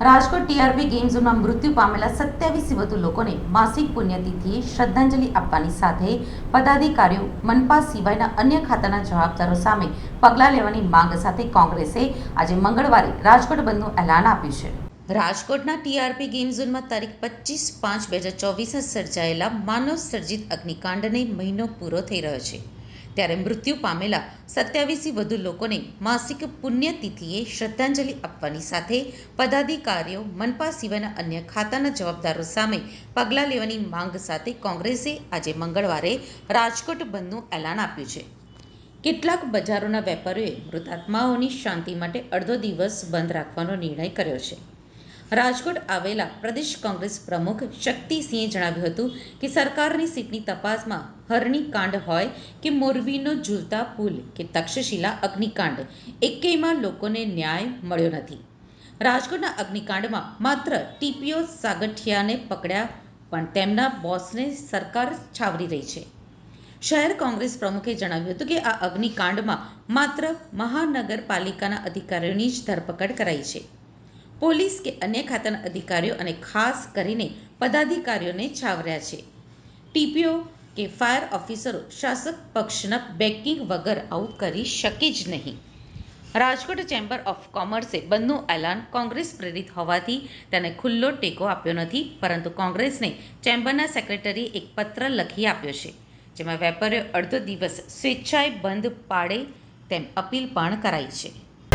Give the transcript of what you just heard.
Rajkot TRP game ઝોનમાં મૃત્યુ પામેલા સત્યાવીસથી વધુ લોકોને માસિક પુણ્યતિથિએ શ્રદ્ધાંજલિ આપવાની સાથે પદાધિકારીઓ મનપા સિવાયના અન્ય ખાતાના જવાબદારો સામે પગલાં લેવાની માંગ સાથે કોંગ્રેસે આજે મંગળવારે રાજકોટ બંધનું એલાન આપ્યું છે. રાજકોટના ટીઆરપી ગેમ ઝોનમાં તારીખ પચીસ પાંચ બે હજાર ચોવીસના સર્જાયેલા માનવ સર્જિત અગ્નિકાંડને મહિનો પૂરો થઈ રહ્યો છે. ત્યારે મૃત્યુ પામેલા સત્યાવીસથી વધુ લોકોને માસિક પુણ્યતિથિએ શ્રદ્ધાંજલિ આપવાની સાથે પદાધિકારીઓ મનપા સિવાયના અન્ય ખાતાના જવાબદારો સામે પગલાં લેવાની માંગ સાથે કોંગ્રેસે આજે મંગળવારે રાજકોટ બંધનું એલાન આપ્યું છે. કેટલાક બજારોના વેપારીઓએ મૃતાત્માઓની શાંતિ માટે અડધો દિવસ બંધ રાખવાનો નિર્ણય કર્યો છે. રાજકોટ આવેલા પ્રદેશ કોંગ્રેસ પ્રમુખ શક્તિસિંહે જણાવ્યું હતું કે સરકારની સીટની તપાસમાં હરણી કાંડ હોય કે મોરબીનો ઝૂલતા પુલ કે તક્ષશિલા અગ્નિકાંડ, એકેયમાં લોકોને ન્યાય મળ્યો નથી. રાજકોટના અગ્નિકાંડમાં માત્ર ટીપીઓ સાગઠિયાને પકડ્યા, પણ તેમના બોસને સરકાર છાવરી રહી છે. શહેર કોંગ્રેસ પ્રમુખે જણાવ્યું હતું કે આ અગ્નિકાંડમાં માત્ર મહાનગરપાલિકાના અધિકારીઓની જ ધરપકડ કરાઈ છે. પોલીસ કે અન્ય ખાતાના અધિકારીઓ અને ખાસ કરીને પદાધિકારીઓને છાવર્યા છે. ટીપીઓ કે ફાયર ઓફિસરો શાસક પક્ષના બેકિંગ વગર આવું કરી શકે જ નહીં. રાજકોટ ચેમ્બર ઓફ કોમર્સે બંધનું એલાન કોંગ્રેસ પ્રેરિત હોવાથી તેને ખુલ્લો ટેકો આપ્યો નથી, પરંતુ કોંગ્રેસને ચેમ્બરના સેક્રેટરીએ એક પત્ર લખી આપ્યો છે, જેમાં વેપારીઓ અડધો દિવસ સ્વેચ્છાએ બંધ પાડે તેમ અપીલ પણ કરાઈ છે.